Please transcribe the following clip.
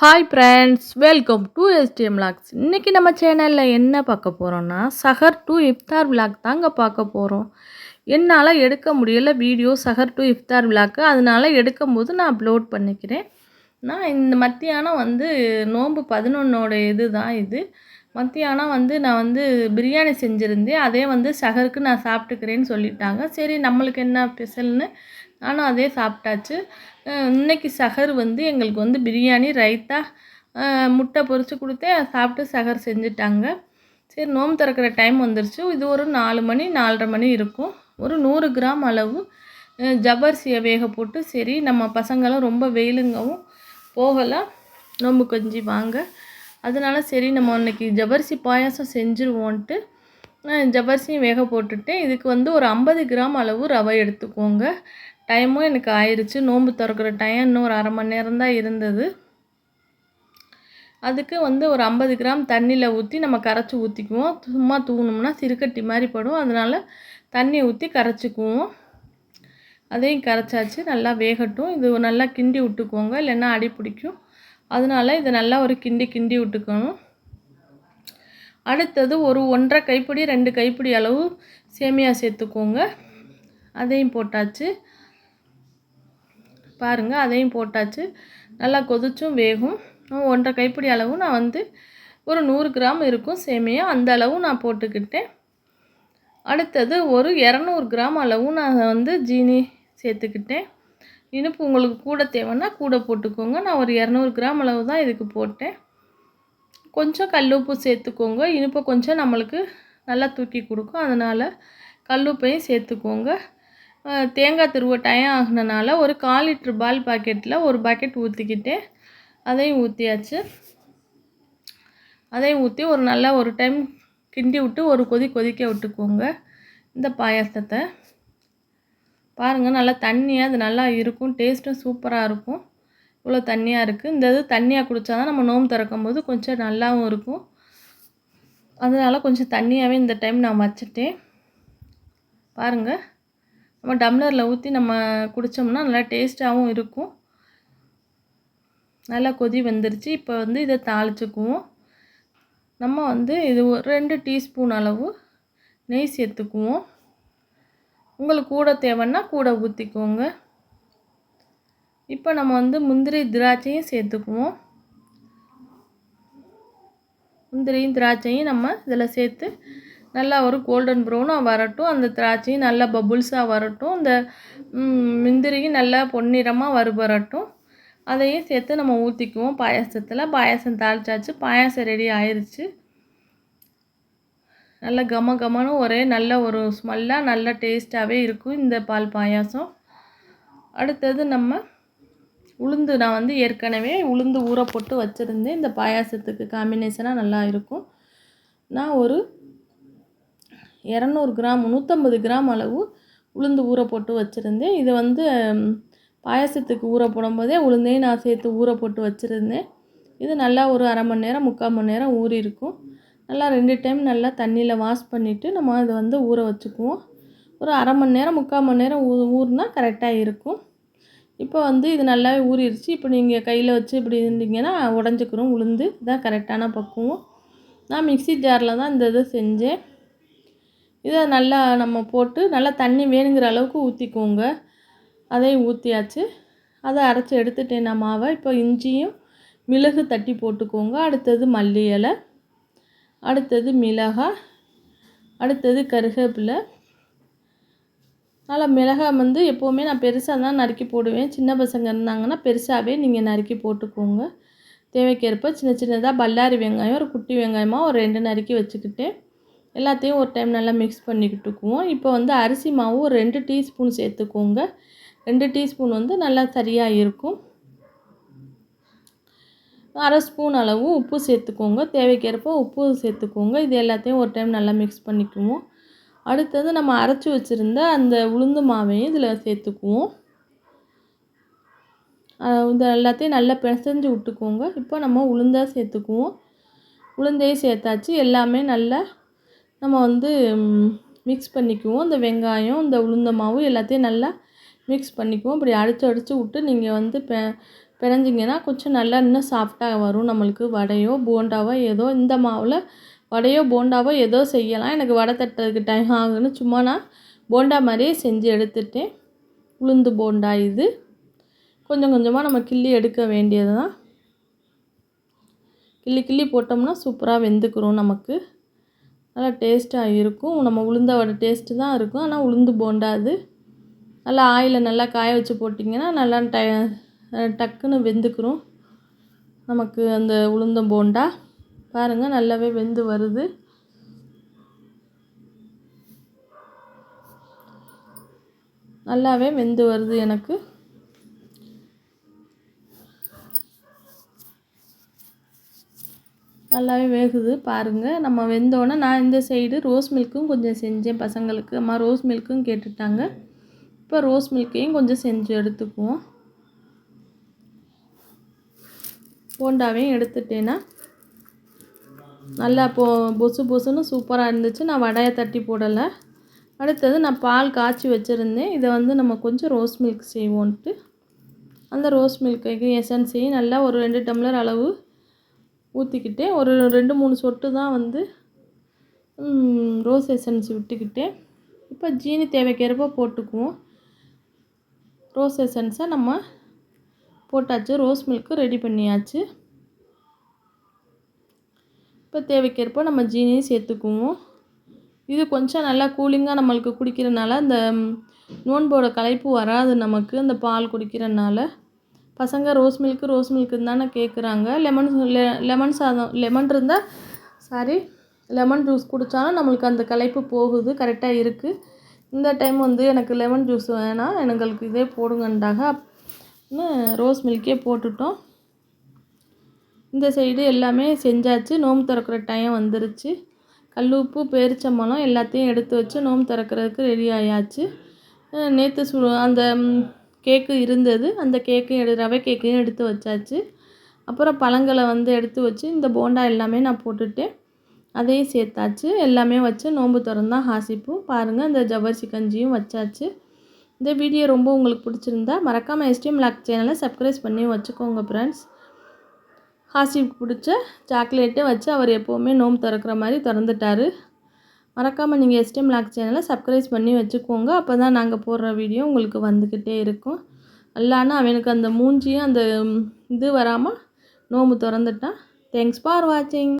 Hi friends welcome to STM vlogs இன்றைக்கி நம்ம சேனலில் என்ன பார்க்க போகிறோன்னா சஹர் டு இஃப்தார் விளாக் தாங்க பார்க்க போகிறோம் என்னால் எடுக்க முடியலை வீடியோ சஹர் டு இஃப்தார் விளாக்கு அதனால் எடுக்கும் போது நான் அப்லோட் பண்ணிக்கிறேன். நான் இந்த மத்தியானம் வந்து நோன்பு பதினொன்னோட இது தான் இது. மத்தியானம் வந்து நான் வந்து பிரியாணி செஞ்சுருந்தேன். அதே வந்து சஹருக்கு நான் சாப்பிட்டுக்கிறேன்னு சொல்லிட்டாங்க. சரி நம்மளுக்கு என்ன ஸ்பெஷல்னு நானும் அதே சாப்பிட்டாச்சு. இன்றைக்கி இன்னைக்கு வந்து எங்களுக்கு வந்து பிரியாணி ரைத்தா முட்டை பொரித்து கொடுத்தேன். சாப்பிட்டு சகர் செஞ்சுட்டாங்க. சரி நோம்பு திறக்கிற டைம் வந்துருச்சு. இது ஒரு நாலு மணி நாலரை மணி இருக்கும். ஒரு நூறு கிராம் அளவு ஜபர்சியை வேக போட்டு சரி நம்ம பசங்களும் ரொம்ப வெயிலுங்கவும் போகலாம். நோம்பு கொஞ்சி வாங்க. அதனால சரி நம்ம இன்றைக்கி ஜபர்சி பாயாசம் செஞ்சுருவோன்ட்டு ஜபர்சியும் வேக போட்டுட்டேன். இதுக்கு வந்து ஒரு ஐம்பது கிராம் அளவு ரவை எடுத்துக்கோங்க. டைமும் எனக்கு ஆயிடுச்சு நோன்பு திறக்கிற டைம் இன்னும் ஒரு அரை மணி நேரம் தான் இருந்தது. அதுக்கு வந்து ஒரு ஐம்பது கிராம் தண்ணியில் ஊற்றி நம்ம கரைச்சி ஊற்றிக்குவோம் சும்மா தூணும்னா சிறுக்கட்டி மாதிரி படும். அதனால் தண்ணி ஊற்றி கரைச்சிக்குவோம். அதையும் கரைச்சாச்சு. நல்லா வேகட்டும். இது நல்லா கிண்டி விட்டுக்கோங்க. இல்லைன்னா அடி பிடிக்கும். அதனால இதை நல்லா ஒரு கிண்டி கிண்டி விட்டுக்கணும். அடுத்தது ஒரு ஒன்றரை கைப்பிடி ரெண்டு கைப்பிடி அளவு சேமியா சேர்த்துக்கோங்க. அதையும் போட்டாச்சு. பாருங்கள் அதையும் போட்டாச்சு. நல்லா கொதிச்சும் வேகும். ஒன்றரை கைப்பிடி அளவு நான் வந்து ஒரு நூறு கிராம் இருக்கும் சேமியா. அந்த அளவு நான் போட்டுக்கிட்டேன். அடுத்தது ஒரு இரநூறு கிராம் அளவு நான் வந்து ஜீனி சேர்த்துக்கிட்டேன். இனிப்பு உங்களுக்கு கூட தேவைன்னா கூட போட்டுக்கோங்க. நான் ஒரு இரநூறு கிராம் அளவு தான் இதுக்கு போட்டேன். கொஞ்சம் கல்லுப்பு சேர்த்துக்கோங்க. இனிப்பை கொஞ்சம் நம்மளுக்கு நல்லா தூக்கி கொடுக்கும். அதனால் கல்லுப்பையும் சேர்த்துக்கோங்க. தேங்காய் திருவ டைம் ஆகினனால ஒரு கால் லிட்ரு பால் பாக்கெட்டில் ஒரு பாக்கெட் ஊற்றிக்கிட்டு அதையும் ஊற்றியாச்சு அதையும் ஊற்றி ஒரு நல்லா ஒரு டைம் கிண்டி விட்டு ஒரு கொதி கொதிக்க விட்டுக்கோங்க இந்த பாயாசத்தை. பாருங்கள் நல்லா தண்ணியாக அது நல்லா இருக்கும். டேஸ்ட்டும் சூப்பராக இருக்கும். இவ்வளோ தண்ணியாக இருக்குது இந்த இது தண்ணியாக குடித்தா தான் நம்ம நோம்பு திறக்கும் போது கொஞ்சம் நல்லாவும் இருக்கும். அதனால் கொஞ்சம் தண்ணியாகவே இந்த டைம் நான் வச்சுட்டேன். பாருங்கள் நம்ம டம்ளரில் ஊற்றி நம்ம குடித்தோம்னா நல்லா டேஸ்ட்டாகவும் இருக்கும். நல்லா கொதி வந்துருச்சு. இப்போ வந்து இதை தாளிச்சுக்குவோம். நம்ம வந்து இது ஒரு ரெண்டு டீஸ்பூன் அளவு நெய் சேர்த்துக்குவோம். உங்களுக்கு கூட தேவைன்னா கூட ஊற்றிக்கோங்க இப்போ நம்ம வந்து முந்திரி திராட்சையும் சேர்த்துக்குவோம். முந்திரியும் திராட்சையும் நம்ம இதில் சேர்த்து நல்லா ஒரு கோல்டன் ப்ரௌனாக வரட்டும். அந்த திராட்சையும் நல்லா பபுள்ஸாக வரட்டும். இந்த முந்திரியும் நல்லா பொன்னிறமாக வருபரட்டும் அதையும் சேர்த்து நம்ம ஊற்றிக்குவோம் பாயாசத்தில் பாயாசம் தாளிச்சாச்சு. பாயாசம் ரெடி ஆயிடுச்சு நல்ல கம கமன்னு ஒரே நல்ல ஒரு ஸ்மெல்லாக நல்ல டேஸ்ட்டாகவே இருக்கும் இந்த பால் பாயாசம். அடுத்தது நம்ம உளுந்து நான் வந்து ஏற்கனவே உளுந்து ஊற போட்டு வச்சுருந்தேன். இந்த பாயாசத்துக்கு காம்பினேஷனாக நல்லா இருக்கும். நான் ஒரு இரநூறு கிராம் நூற்றம்பது கிராம் அளவு உளுந்து ஊற போட்டு வச்சுருந்தேன். இது வந்து பாயசத்துக்கு பாயாசத்துக்கு ஊற போடும்போதே உளுந்தையும் நான் சேர்த்து ஊற போட்டு வச்சுருந்தேன். இது நல்லா ஒரு அரை மணி நேரம் முக்கால் மணி நேரம் ஊறி இருக்கும். நல்லா ரெண்டு டைம் நல்லா தண்ணியில் வாஷ் பண்ணிவிட்டு நம்ம அதை வந்து ஊற வச்சுக்குவோம். ஒரு அரை மணி நேரம் முக்கால் மணி நேரம் ஊ ஊறினா கரெக்டாக இருக்கும். இப்போ வந்து இது நல்லாவே ஊறிடுச்சு இப்போ நீங்கள் கையில் வச்சு இப்படி இருந்தீங்கன்னா உடஞ்சிக்கிறோம் உளுந்து. இதான் கரெக்டான பக்குவம். நான் மிக்ஸி ஜாரில் தான் இந்த இதை செஞ்சேன். இதை நல்லா நம்ம போட்டு நல்லா தண்ணி வேணுங்கிற அளவுக்கு ஊற்றிக்கோங்க அதையும் ஊற்றியாச்சு அதை அரைச்சி எடுத்துட்டேன் நான் மாவை. இப்போ இஞ்சியும் மிளகு தட்டி போட்டுக்கோங்க. அடுத்தது மல்லி இலை. அடுத்தது மிளகாய் அடுத்தது கருவேப்பிலை நல்லா மிளகாய் வந்து எப்போவுமே நான் பெருசாக தான் நறுக்கி போடுவேன். சின்ன பசங்க இருந்தாங்கன்னா பெருசாகவே நீங்கள் நறுக்கி போட்டுக்கோங்க. தேவைக்கேற்ப சின்ன சின்னதாக பல்லாரி வெங்காயம் ஒரு குட்டி வெங்காயமாக ஒரு ரெண்டு நறுக்கி வச்சுக்கிட்டேன். எல்லாத்தையும் ஒரு டைம் நல்லா மிக்ஸ் பண்ணிக்கிட்டுக்குவோம் இப்போ வந்து அரிசி மாவு ரெண்டு டீஸ்பூன் சேர்த்துக்கோங்க. ரெண்டு டீஸ்பூன் வந்து நல்லா சரியாக இருக்கும். அரை ஸ்பூன் அளவு உப்பு சேர்த்துக்கோங்க. தேவைக்கேற்ப உப்பு சேர்த்துக்கோங்க. இது எல்லாத்தையும் ஒரு டைம் நல்லா மிக்ஸ் பண்ணிக்குவோம். அடுத்தது நம்ம அரைச்சி வச்சுருந்த அந்த உளுந்து மாவையும் இதில் சேர்த்துக்குவோம். இது எல்லாத்தையும் நல்லா பிசைஞ்சு விட்டுக்கோங்க. இப்போ நம்ம உளுந்தாக சேர்த்துக்குவோம். உளுந்தையும் சேர்த்தாச்சு. எல்லாமே நல்லா நம்ம வந்து மிக்ஸ் பண்ணிக்குவோம். இந்த வெங்காயம் இந்த உளுந்த மாவு எல்லாத்தையும் நல்லா மிக்ஸ் பண்ணிக்குவோம். இப்படி அடித்து அடித்து விட்டு நீங்கள் வந்து பெ பிணைஞ்சிங்கன்னா கொஞ்சம் நல்லா இன்னும் சாஃப்டாக வரும் நம்மளுக்கு வடையோ போண்டாவோ ஏதோ இந்த மாவில் வடையோ போண்டாவோ ஏதோ செய்யலாம். எனக்கு வடை தட்டுறதுக்கு டைம் ஆகுன்னு சும்மா நான் போண்டா மாதிரியே செஞ்சு எடுத்துட்டேன். உளுந்து போண்டா இது. கொஞ்சம் கொஞ்சமாக நம்ம கிள்ளி எடுக்க வேண்டியது தான் கிள்ளி கிள்ளி போட்டோம்னா சூப்பராக வெந்துக்கிறோம் நமக்கு. நல்லா டேஸ்ட்டாக இருக்கும். நம்ம உளுந்தோட டேஸ்ட்டு தான் இருக்கும். ஆனால் உளுந்து போண்டா அது நல்லா ஆயிலை நல்லா காய வச்சு போட்டிங்கன்னா நல்லா ட டக்குன்னு வெந்துக்கிறோம் நமக்கு அந்த உளுந்தம் போண்டா பாருங்கள் நல்லாவே வெந்து வருது. நல்லாவே வெந்து வருது எனக்கு. நல்லாவே வேகுது பாருங்கள் நம்ம வெந்தோடனே நான் இந்த சைடு ரோஸ் மில்க்கும் கொஞ்சம் செஞ்சேன் பசங்களுக்கு. அம்மா ரோஸ் மில்க்கும் கேட்டுட்டாங்க. இப்போ ரோஸ் மில்க்கையும் கொஞ்சம் செஞ்சு எடுத்துக்குவோம். போண்டாவையும் எடுத்துட்டேன்னா நல்லா போ பொசு பொசுன்னு சூப்பராக இருந்துச்சு. நான் வடையை தட்டி போடலை. அடுத்தது நான் பால் காய்ச்சி வச்சுருந்தேன். இதை வந்து நம்ம கொஞ்சம் ரோஸ் மில்க் செய்வோன்ட்டு. அந்த ரோஸ் மில்க்கு எசன்ஸையும் நல்லா ஒரு ரெண்டு டம்ளர் அளவு ஊற்றிக்கிட்டு ஒரு ரெண்டு மூணு சொட்டு தான் வந்து ரோஸ் எசன்ஸ் விட்டுக்கிட்டு இப்போ ஜீனி தேவைக்கேற்ப போட்டுக்குவோம். ரோஸ் எசன்ஸை நம்ம போட்டாச்சு ரோஸ் மில்க்கு ரெடி பண்ணியாச்சு. இப்போ தேவைக்கேற்ப நம்ம ஜீனியும் சேர்த்துக்குவோம். இது கொஞ்சம் நல்லா கூலிங்காக நம்மளுக்கு குடிக்கிறனால அந்த நோன்போட களைப்பு வராது நமக்கு அந்த பால் குடிக்கிறனால. பசங்க ரோஸ் மில்க்கு ரோஸ் மில்க்குன்னு தானே கேட்குறாங்க லெமன் லெ லெமன் சாதம் லெமன் இருந்தால் சாரி லெமன் ஜூஸ் குடித்தாலும் நம்மளுக்கு அந்த களைப்பு போகுது கரெக்டாக இருக்குது இந்த டைம் வந்து எனக்கு லெமன் ஜூஸ் வேணாம் எங்களுக்கு இதே போடுங்கன்றாங்க. ரோஸ் மில்க்கே போட்டுட்டோம். இந்த சைடு எல்லாமே செஞ்சாச்சு. நோம்பு திறக்கிற டைம் வந்துருச்சு. கல் உப்பு பேரிச்சம்பழம் எல்லாத்தையும் எடுத்து வச்சு நோம்பு திறக்கிறதுக்கு ரெடி ஆயாச்சு. நேற்று சு அந்த கேக்கு இருந்தது. அந்த கேக்கையும் எடு ரவை கேக்கையும் எடுத்து வச்சாச்சு. அப்புறம் பழங்களை வந்து எடுத்து வச்சு இந்த போண்டா எல்லாமே நான் போட்டுட்டேன். அதையும் சேர்த்தாச்சு. எல்லாமே வச்சு நோன்பு திறந்தான் ஹாசிப்பு. பாருங்கள் இந்த ஜவ்வரிசி கஞ்சியும் வச்சாச்சு. இந்த வீடியோ ரொம்ப உங்களுக்கு பிடிச்சிருந்தா மறக்காமல் எஸ்டிஎம் லாக் சேனலை சப்ஸ்கிரைப் பண்ணி வச்சுக்கோங்க ஃப்ரெண்ட்ஸ் ஹாசிக்கு பிடிச்ச சாக்லேட்டை வச்சு அவர் எப்போவுமே நோம்பு திறக்கிற மாதிரி திறந்துட்டார். மறக்காமல் நீங்கள் எஸ்டிஎம் லாக் சேனலை சப்ஸ்கிரைப் பண்ணி வச்சுக்கோங்க. அப்போ தான் நாங்கள் போடுற வீடியோ உங்களுக்கு வந்துக்கிட்டே இருக்கும். இல்லைன்னா அவனுக்கு அந்த மூஞ்சியும் அந்த இது வராமல் நோம்பு திறந்துட்டான் தேங்க்ஸ் ஃபார் வாட்சிங்